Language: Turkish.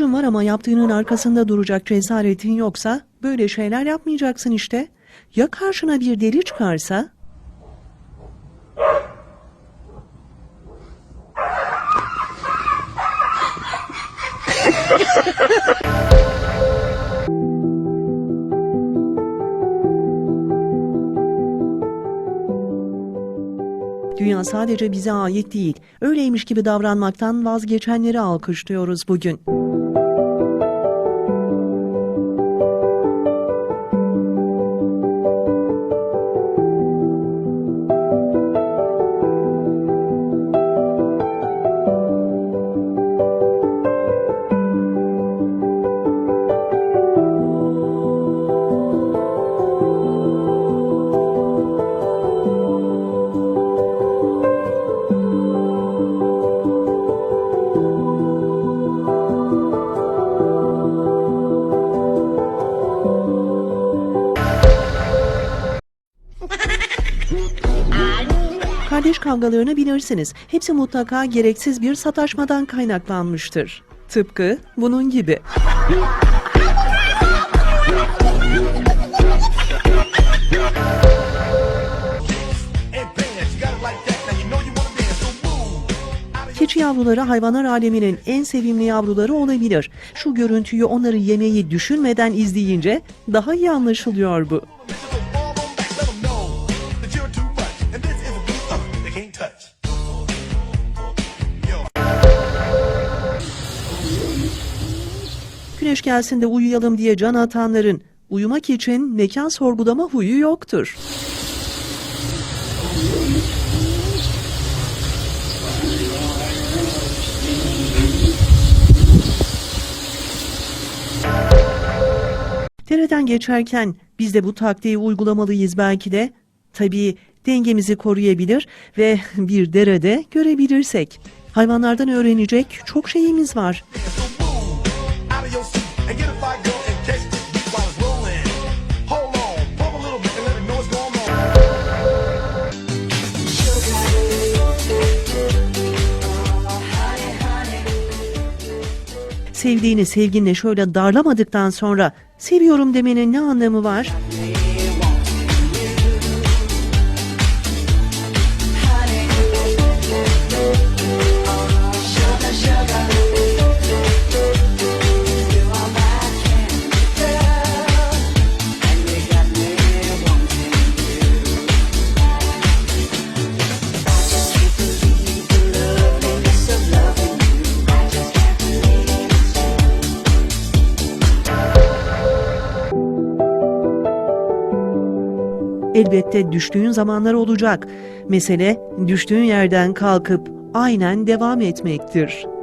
var ama yaptığının arkasında duracak cesaretin yoksa böyle şeyler yapmayacaksın işte. Ya karşına bir deli çıkarsa? Dünya sadece bize ait değil. Öyleymiş gibi davranmaktan vazgeçenleri alkışlıyoruz bugün. Kardeş kavgalarını bilirsiniz. Hepsi mutlaka gereksiz bir sataşmadan kaynaklanmıştır. Tıpkı bunun gibi. Keçi yavruları hayvanlar aleminin en sevimli yavruları olabilir. Şu görüntüyü onları yemeyi düşünmeden izleyince daha iyi anlaşılıyor bu. Güneş gelsin de uyuyalım diye can atanların uyumak için mekan sorgulama huyu yoktur. Dereden geçerken biz de bu taktiği uygulamalıyız belki de. Tabii dengemizi koruyabilir ve bir derede görebilirsek. Hayvanlardan öğrenecek çok şeyimiz var. And get a what's going. Sevdiğini sevginle şöyle darlamadıktan sonra seviyorum demenin ne anlamı var? Elbette düştüğün zamanlar olacak. Mesele düştüğün yerden kalkıp aynen devam etmektir.